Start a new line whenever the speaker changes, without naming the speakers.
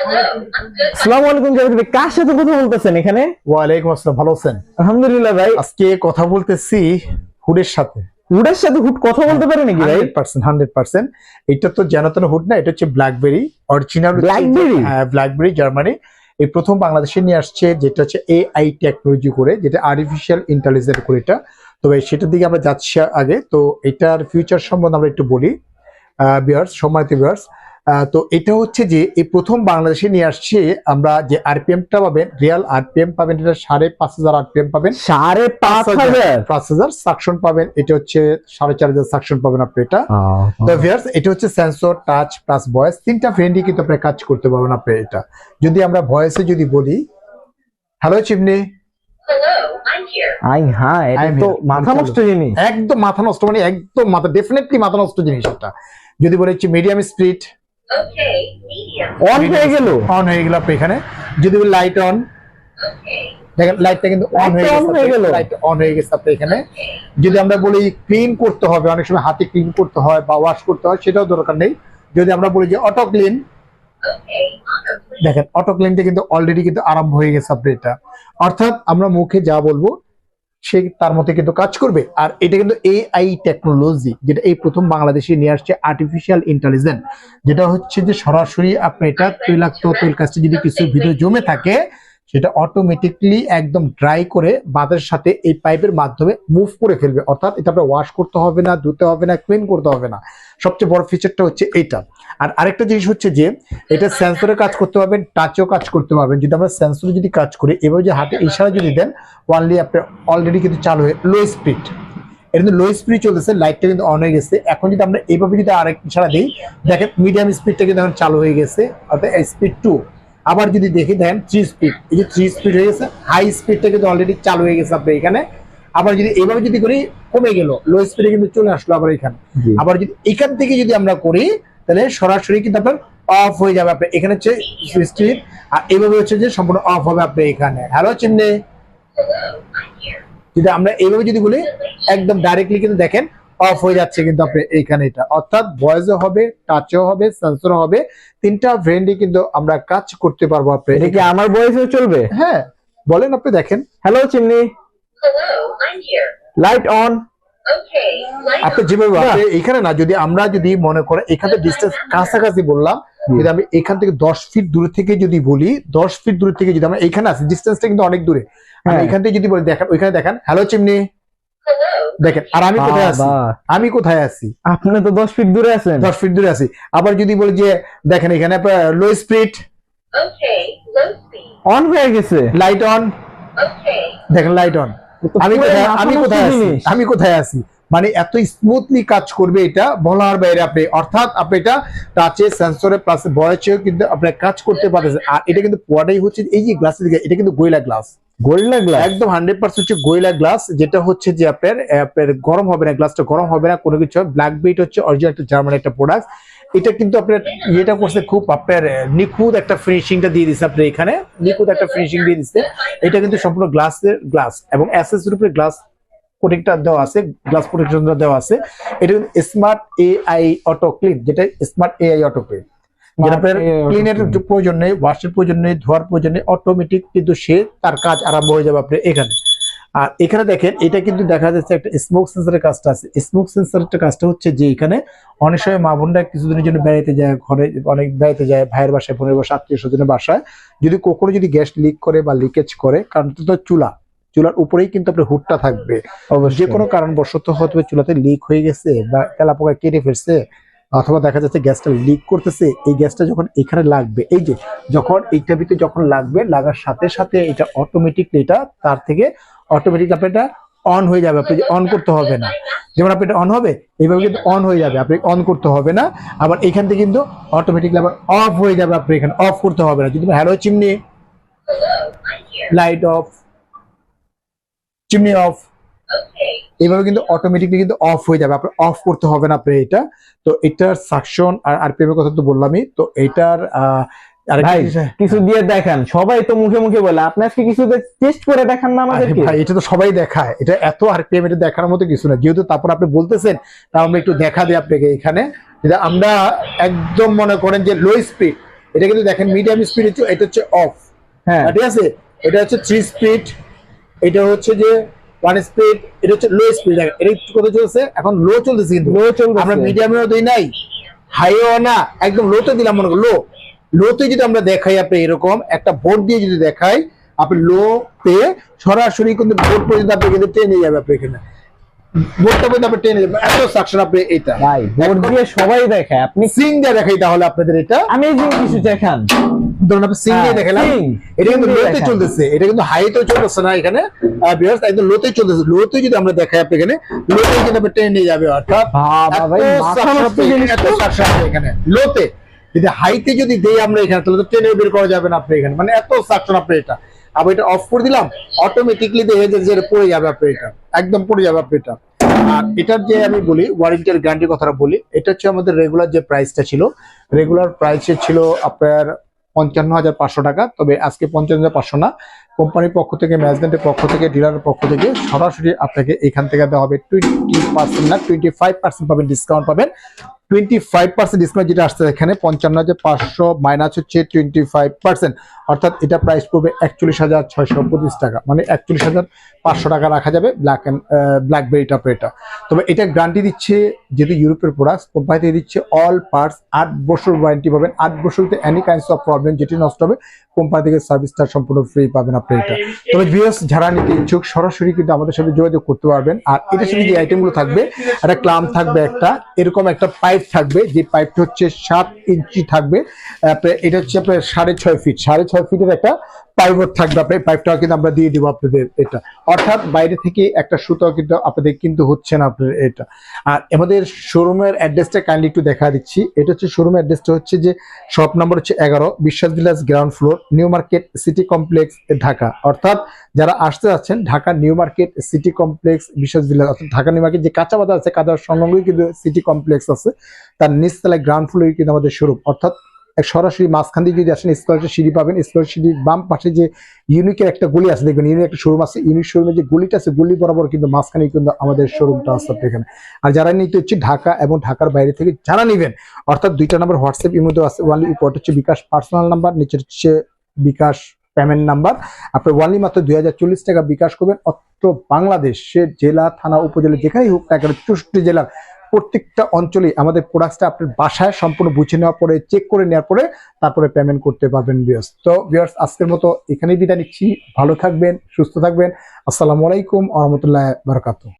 আসসালামু আলাইকুম জাভেদ কার সাথে কথা বলতেছেন এখানে?
ওয়ালাইকুম আসসালাম ভালো আছেন?
আলহামদুলিল্লাহ ভাই।
আজকে কথা বলতেছি হুডের সাথে।
উডের সাথে হুট কথা বলতে পারে নাকি ভাই?
Hundred percent hundred percent. এটা তো জানাতন হুড না এটা হচ্ছে ব্ল্যাকবেরি অরিজিনাল
Blackberry?
হ্যাঁ ব্ল্যাকবেরি জার্মানি এই প্রথম বাংলাদেশে নিয়ে আসছে যেটা হচ্ছে এআই টেকনোলজি করে যেটা আর্টিফিশিয়াল ইন্টেলিজেন্স করে এটা। তবে সেটার দিকে আমরা যাচ্ছি আগে। তো এটার ফিউচার সম্বন্ধে আমরা একটু বলি। বিয়ার্স সম্মানিত বিয়ার্স তো এটা হচ্ছে যে এই প্রথম বাংলাদেশে নিয়ে আসছে আমরা যে আরপিএমটা পাবেন রিয়াল আরপিএম পাবেন এটা সাড়ে পাঁচ হাজার আরপিএম পাবেন।
সাড়ে পাঁচ হাজার
পাঁচ হাজার সাকশন পাবেন এটা হচ্ছে সাড়ে চার হাজার সাকশন পাবেন আপনি এটা। তো ভিউয়ার্স এটা হচ্ছে সেন্সর টাচ প্লাস ভয়েস তিনটা ফ্রেন্ডই কিন্তু আপনি কাজ করতে পারবেন আপনি এটা। যদি আমরা ভয়েসে যদি বলি হ্যালো চিমনি.
আই হ্যাঁ এটা তো মাথা নষ্ট জিনিস।
একদম মাথা নষ্ট মানে একদম মাথা ডেফিনেটলি মাথা নষ্ট জিনিস এটা। যদি বলে হচ্ছে মিডিয়াম স্পিড.
অন হয়ে গেল।
অন হয়ে গেল আপনি এখানে। যদি লাইট অন দেখেন লাইটটা কিন্তু অন হয়ে
গেল।
লাইট অন হয়ে গেছে আপনি এখানে। যদি আমরা বলি ক্লিন করতে হবে অনেক সময় হাতে ক্লিন করতে হয় বা ওয়াশ করতে হয় সেটাও দরকার নেই। যদি আমরা বলি যে অটো ক্লিন. দেখেন অটো ক্লিনটা কিন্তু অলরেডি কিন্তু আরম্ভ হয়ে গেছে আপনি এটা। অর্থাৎ আমরা মুখে যা বলব সে তার মতে কিন্তু কাজ করবে। আর এটা কিন্তু এআই টেকনোলজি যেটা এই প্রথম বাংলাদেশে নিয়ে আসছে আর্টিফিশিয়াল ইন্টেলিজেন্স যেটা হচ্ছে যে সরাসরি আপনি এটা তৈলাক্ত তৈল কাছে যদি কিছু ভিডিও জমে থাকে সেটা অটোমেটিকলি একদম ড্রাই করে বাতাসের সাথে এই পাইপের মাধ্যমে মুভ করে ফেলবে। অর্থাৎ এটা আপনার ওয়াশ করতে হবে না, ধুতে হবে না ক্লিন করতে হবে না। সবচেয়ে বড় ফিচারটা হচ্ছে এইটা আর আরেকটা জিনিস হচ্ছে যে, এটা সেন্সরে কাজ করতে পারবেন টাচেও কাজ করতে পারবেন। যদি আমরা সেন্সরে যদি কাজ করি এবার যে হাতে ইশারা যদি দেন ওয়ানলি আপনার অলরেডি কিন্তু চালু হয়ে লো স্পিড এটা কিন্তু লো স্পিড চলতেছে লাইটটা কিন্তু অন হয়ে গেছে। এখন যদি আমরা এইভাবে যদি আরেক ইশারা দিই, দেখেন মিডিয়াম স্পিডটা কিন্তু এখন চালু হয়ে গেছে, অর্থাৎ স্পিড টু আবার যদি দেখি দেখেন থ্রি স্পিড এই যে থ্রি স্পিড হয়ে গেছে হাই স্পিডটা কিন্তু অলরেডি চালু হয়ে গেছে আপনার এখানে। আবার যদি এইভাবে যদি করি কমে গেল। লো স্পিডে কিন্তু চলে আসলো আবার এখানে। আবার যদি এখান থেকে যদি আমরা করি তাহলে সরাসরি কিন্তু আপনার অফ হয়ে যাবে আপনার। এখানে হচ্ছে সুইচটি আর এইভাবে হচ্ছে যে সম্পূর্ণ অফ হবে আপনার এখানে। Hello
here.
যদি আমরা এইভাবে যদি বলি একদম ডাইরেক্টলি কিন্তু দেখেন অফ হয়ে যাচ্ছে কিন্তু আপনি এইখানে এটা। অর্থাৎ ভয়েসও হবে টাচও হবে সেন্সরও হবে। তিনটা ব্র্যান্ডই কিন্তু আমরা কাজ করতে পারব আপনি।
এটা কি আমার বয়সেও চলবে?
হ্যাঁ বলেন আপনি দেখেন।
Hello chimney
Hello, I'm here.
Light on
আপনি. যেভাবে আপনি এখানে না যদি আমরা যদি মনে করেন এখানে ডিস্টেন্স কাছাকাছি বললাম যদি আমি এখান থেকে দশ ফিট দূরে থেকে যদি বলি দশ ফিট দূরে থেকে যদি আমরা এখানে আছি ডিস্টেন্সটা কিন্তু অনেক দূরে।
হ্যাঁ।
এখান থেকে যদি বলি দেখেন ওইখানে দেখেন। Hello chimney. দেখেন আর আমি কোথায় আছি? আমি কোথায় আছি?
আপনি তো দশ ফিট দূরে আছেন।
দশ ফিট দূরে আছি। আবার যদি বলি যে দেখেন এখানে লো স্পিড.
অন হয়ে গেছে।
লাইট অন দেখেন লাইট অন আমি কোথায় আমি কোথায় আছি? আমি কোথায় আছি? মানে এত স্মুথলি কাজ করবে এটা বলার বাইরে আপনি অর্থাৎ আপনি এটা টাচে সেন্সরে প্লাস ভয়েসেও কিন্তু আপনি কাজ করতে পারতেছেন। আর এটা কিন্তু পুয়াটাই হচ্ছে এই যে গ্লাসের দিকে এটা কিন্তু গোয়েলা গ্লাস
গরিলা গ্লাস
একদম হান্ড্রেড পার্সেন্ট হচ্ছে গোয়েলা গ্লাস যেটা হচ্ছে যে আপনার আপনার গরম হবে না গ্লাসটা গরম হবে না, কোনো কিছু ব্ল্যাক বিট হচ্ছে অরিজিনাল একটা জার্মান একটা প্রোডাক্ট এটা কিন্তু আপনার ইয়েটা করছে খুব আপনার নিখুঁত একটা ফিনিশিংটা দিয়ে দিচ্ছে আপনার এখানে। নিখুঁত একটা ফিনিশিং দিয়ে দিচ্ছে এটা কিন্তু সম্পূর্ণ গ্লাসের গ্লাস এবং অ্যাসেস এর উপরে গ্লাস কোটিংটা দেওয়া আছে গ্লাস প্রোটেকশনটা দেওয়া আছে। এটা স্মার্ট এআই অটো ক্লিন যেটা স্মার্ট এআই অটো ক্লিন আপনার ক্লিনের। প্রয়োজন নেই ওয়াশের প্রয়োজন নেই ধোয়ার প্রয়োজন নেই অটোমেটিক কিন্তু সে তার কাজ আরম্ভ হয়ে যাবে এখানে। আর এখানে দেখেন এটা কিন্তু দেখা যাচ্ছে একটা স্মোক সেন্সরের কাজটা আছে। স্মোক সেন্সরের কাজটা হচ্ছে যে এখানে অনেক সময় মা বোনরা কিছুদিনের জন্য বেড়াইতে যায় ঘরে অনেক বেড়াইতে যায় ভাইয়ের বাসায় বোনের বাসায় আত্মীয় স্বজনের বাসায়। যদি কখনো যদি গ্যাস লিক করে বা লিকেজ করে কারণ তো চুলা চুলার উপরেই কিন্তু আপনার হুডটা থাকবে। যে কোনো কারণবশত হয়তো চুলাতে লিক হয়ে গেছে বা তেলাপোকা কেটে ফেলছে অথবা দেখা যাচ্ছে গ্যাসটা লিক করতেছে, এই গ্যাসটা যখন এখানে লাগবে, এই যে যখন এইটা ভিতরে যখন লাগবে, লাগার সাথে সাথে এটা অটোমেটিকলি এটা তার থেকে অটোমেটিক আপনি এটা অন হয়ে যাবে, আপনি অন করতে হবে না যেমন আপনি এটা অন হবে, এইভাবে কিন্তু অন হয়ে যাবে, আপনি অন করতে হবে না আবার এখান থেকে কিন্তু অটোমেটিকলি আবার অফ হয়ে যাবে, আপনি এখানে অফ করতে হবে না যদি hello chimney. Light off chimney off এইভাবে কিন্তু অটোমেটিকলি কিন্তু অফ হয়ে যাবে। আপনার অফ করতে হবে না আপনার এটা। তো এটার সাকশন আর আরপিএম এর কথা তো বললামই। তো এটার
ভাই কিছু দিয়ে দেখান। সবাই তো মুখে মুখে বলে। আপনি আজকে কিছু টেস্ট করে দেখান না
আরে
আমাদেরকে?
ভাই এটা তো সবাই দেখায়। এটা এত আরপিএম এটা দেখার মতো কিছু না। যেহেতু তারপর আপনি বলতেছেন তা আমরা একটু দেখা দিই আপনাকে এখানে। যেটা আমরা একদম মনে করেন যে লো স্পিড এটা কিন্তু দেখেন মিডিয়াম স্পিড এটা হচ্ছে অফ
হ্যাঁ।
ঠিক আছে? এটা হচ্ছে থ্রি স্পিড এটা হচ্ছে যে ওয়ান স্পিড এটা হচ্ছে লো স্পিড এটা একটু কত চলছে এখন লো চলতেছে কিন্তু।
লো চলছে
আমরা মিডিয়ামেও দিই নাই হাইও না একদম লোতে দিলাম মনে করো লো লোতে যদি আমরা দেখাই আপনি এরকম একটা বোর্ড দিয়ে যদি দেখাই আপনি লোতে সরাসরি কিন্তু বোর্ড পর্যন্ত আপনি কিন্তু টেনে যাবে আপনি এখানে। বোর্ডটা পর্যন্ত আপনি টেনে এত সাকশন আপনি এটা
ভাই বোর্ড দিয়ে সবাই দেখে আপনি
সিং দিয়ে দেখাই তাহলে আপনাদের এটা।
আমেজিং কিছু দেখান।
ধরুন আপনি সিং দিয়ে
হ্যাঁ,
দেখালাম। এটা কিন্তু লোতে চলতেছে। এটা কিন্তু হাইতে চলতেছে না এখানে। বিয়ার্স একদম লোতে চলতেছে। লোতে যদি আমরা দেখাই আপনি এখানে লোতে কিন্তু আপনি টেনে নিয়ে যাবে। অর্থাৎ
ভাই
এত এখানে। লোতে। যদি হাইতে যদি দেই আমরা এখানে তাহলে তো টেনে বের করা যাবে না আপনি এখানে। মানে এত সাকশন আপনি এটা। আবার এটা অফ করে দিলাম অটোমেটিকলি দেখে যে পড়ে যাবে আপনি এটা, একদম পড়ে যাবে আপনি এটা। আর এটার যে আমি বলি ওয়ারেন্টির গ্যারান্টির কথাটা বলি, এটা হচ্ছে আমাদের রেগুলার যে প্রাইসটা ছিল রেগুলার প্রাইসে ছিল আপনার পঞ্চান্ন হাজার পাঁচশো টাকা, তবে আজকে পঞ্চান্ন হাজার পাঁচশো না, কোম্পানির পক্ষ থেকে ম্যানেজমেন্টের পক্ষ থেকে ডিলারের পক্ষ থেকে সরাসরি আপনাকে এখান থেকে দেওয়া হবে টোয়েন্টি পার্সেন্ট না টোয়েন্টি ফাইভ পার্সেন্ট পাবেন ডিসকাউন্ট পাবেন। টোয়েন্টি ফাইভ পার্সেন্ট ডিসকাউন্ট যেটা আসছে এখানে, পঞ্চান্ন হাজার পাঁচশো মাইনাস হচ্ছে টোয়েন্টি ফাইভ পার্সেন্ট অর্থাৎ এটা প্রাইস পড়বে একচল্লিশ হাজার ছয়শো পঁচিশ টাকা। মানে একচল্লিশ হাজার পাঁচশো টাকা রাখা যাবে ব্ল্যাক অ্যান্ড ব্ল্যাকবেরিটা এটা তবে এটা গ্যারান্টি দিচ্ছে যেহেতু ইউরোপের প্রোডাক্ট কোম্পানিতে দিচ্ছে অল পার্টস আট বছর ওয়ারেন্টি পাবেন। আট বছরতে এনি কাইন্ডস অফ প্রবলেম যেটি নষ্ট হবে কোম্পানি থেকে সার্ভিসটা সম্পূর্ণ ফ্রি পাবেন আপনি এটা। তবে ভিউয়ার্স যারা নিতে ইচ্ছুক, সরাসরি কিন্তু আমাদের সাথে যোগাযোগ করতে পারবেন। আর এটার সাথে যে আইটেমগুলো থাকবে, একটা ক্লাম থাকবে একটা, এরকম একটা পাইপ থাকবে, যে পাইপটা হচ্ছে সাত ইঞ্চি থাকবে এটা হচ্ছে আপনার সাড়ে ছয় ফিট সাড়ে ছয় ফিটের একটা পাইপট থাকবে, আপনার পাইপটাও কিন্তু আমরা দিয়ে দিব আপনাদের এটা। অর্থাৎ বাইরে থেকে একটা সুতাও কিন্তু আপনাদের কিন্তু হচ্ছে না আপনার এটা। আর আমাদের শোরুমের অ্যাড্রেসটা কাইন্ডলি একটু দেখা দিচ্ছি। এটা হচ্ছে শোরুমের অ্যাড্রেসটা হচ্ছে যে শপ নম্বর হচ্ছে এগারো, Biswas villas ground floor New Market City Complex Dhaka. অর্থাৎ যারা আসতে যাচ্ছেন, Dhaka New Market City Complex Biswas villas অর্থাৎ ঢাকা নিউ মার্কেট যে কাঁচা বাজার আছে কাঁচার সংলগ্নই কিন্তু সিটি কমপ্লেক্স আছে, তার নিচতলায় গ্রাউন্ড ফ্লোরে কিন্তু আমাদের শোরুম অর্থাৎ সরাসরি মাঝখান দিয়ে যদি আসেন স্কলারের সিঁড়ি পাবেন। স্কলার সিঁড়ির বাম পাশে যে ইউনিকের একটা গলি আছে, দেখবেন ইউনিক একটা শোরুম আছে। ইউনিক শোরুমের যে গলিটা আছে, গলি বরাবর কিন্তু মাঝখানে কিন্তু আমাদের শোরুমটা আছে আপনি এখানে। আর যারা নিতে হচ্ছে ঢাকা এবং ঢাকার বাইরে থেকে, যারা নেবেন, অর্থাৎ দুইটা নাম্বার হোয়াটসঅ্যাপ মধ্যে আছে ওয়ানলি উপরটা হচ্ছে বিকাশ পার্সোনাল নাম্বার নিচের হচ্ছে বিকাশ পেমেন্ট নাম্বার আপনি ওয়ানলি মাত্র দুই হাজার চল্লিশ টাকা বিকাশ করবেন। অত্র বাংলাদেশের জেলা, থানা, উপজেলা, যেখানেই হোক না কেন, চৌষট্টি জেলার প্রত্যেকটা অঞ্চলে আমাদের প্রোডাক্টটা আপনার বাসায় সম্পূর্ণ বুঝে নেওয়ার পরে চেক করে নেওয়ার পরে তারপরে পেমেন্ট করতে পারবেন বিয়ার্স তো বিয়ার্স আজকের মতো এখানেই বিদায় নিচ্ছি। ভালো থাকবেন, সুস্থ থাকবেন। আসসালামু আলাইকুম আহমতুল্লাহ বারকাতু